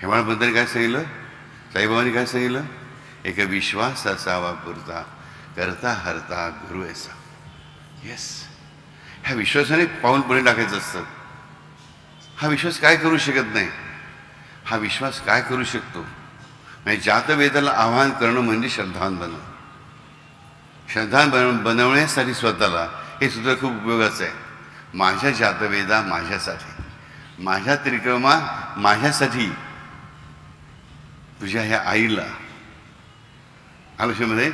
हेमाळबद्दल काय सांगितलं? साईबाबांनी काय सांगितलं? एक विश्वास असावा पुरता करता हरता गुरु ऐसा. येस ह्या विश्वासाने पाऊल पुढे टाकायचं असतं. हा विश्वास काय करू शकत नाही? हा विश्वास काय करू शकतो? म्हणजे जातवेदाला आवाहन करणं म्हणजे श्रद्धान बनवणं श्रद्धान बन बनवण्यासाठी स्वतःला हे सुद्धा खूप उपयोगाचं आहे. माझ्या जातवेदा माझ्यासाठी. माझ्या त्रिक्रमा माझ्यासाठी तुझ्या ह्या आईला आयुष्यामध्ये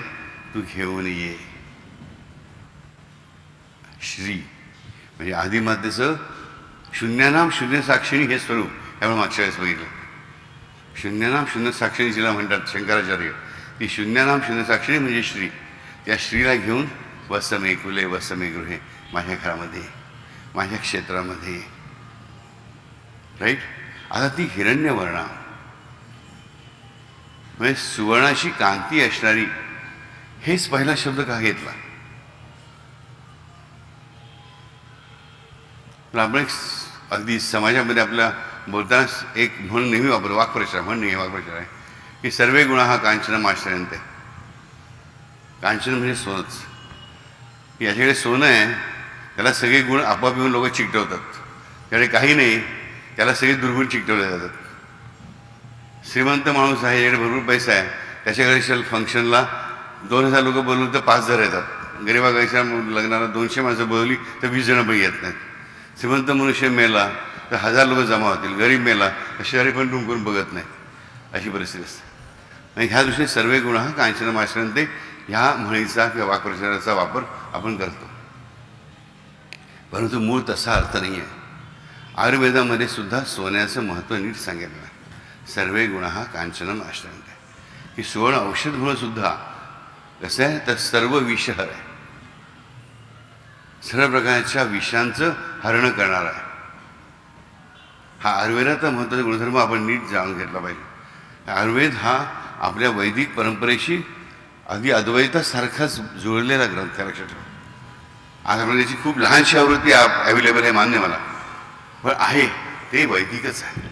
तू घेऊन ये. श्री. म्हणजे आदिमातेचं शून्यनाम शून्य साक्षिणी हे स्वरूप. यामुळे मागच्या वेळेस बघितलं. शून्यनाम शून्य साक्षिणी जिला म्हणतात शंकराचार्य. ती शून्यनाम शून्य साक्षिणी म्हणजे श्री. त्या श्रीला घेऊन वसमे कुले वसमे गृहे माझ्या घरामध्ये माझ्या क्षेत्रामध्ये. राईट आता ती हिरण्यवर्णा. म्हणजे सुवर्णाची कांती असणारी हेच पहिला शब्द का घेतला? आपण एक अगदी समाजामध्ये आपल्या बोलताना एक म्हणून नेहमी वापर वाक्प्रचार म्हण नेहमी वाक्प्रचार आहे. की सर्वे गुण हा कांचन आहे कांचन म्हणजे सोनच. याच्याकडे सोनं आहे त्याला सगळे गुण आपोआप येऊन लोक चिकटवतात. त्याकडे काही नाही त्याला सगळे दुर्गुण चिकटवले जातात. श्रीमंत माणूस आहे याकडे भरपूर पैसा आहे. त्याच्याकडे शल फंक्शनला दोन हजार लोक बोलवलं तर पाच हजार येतात. गरीबागाईच्या लग्नाला दोनशे माणसं बोलवली तर वीस जणं पण येत नाहीत. श्रीमंत मनुष्य मेला तर हजार लोक जमा होतील. गरीब मेला तर शहरी पण डुंकून बघत नाही. अशी परिस्थिती असते. आणि ह्या दृष्टीने सर्व गुण हा कांचन माश्रंते ह्या म्हणीचा किंवा वाक्प्रचाराचा वापर आपण करतो. परंतु मूळ तसा अर्थ नाही आहे आयुर्वेदामध्ये सुद्धा सोन्याचं महत्त्व नीट सांगितलं आहे सर्वे गुण हा कांचनम आश्रंत आहे की सुवर्ण औषध म्हणून सुद्धा कसं आहे तर सर्व विषहर आहे सर्व प्रकारच्या विषांचं हरण करणार आहे। हा आयुर्वेदाचा महत्त्वाचा गुणधर्म आपण नीट जाणून घेतला पाहिजे। आयुर्वेद हा आपल्या वैदिक परंपरेशी अगदी अद्वैतासारखाच जुळलेला ग्रंथ आहे लक्षात ठेवा। आज आपल्याला त्याची खूप लहानशी आवृत्ती अवेलेबल आहे मान्य मला। पण आहे ते वैदिकच आहे।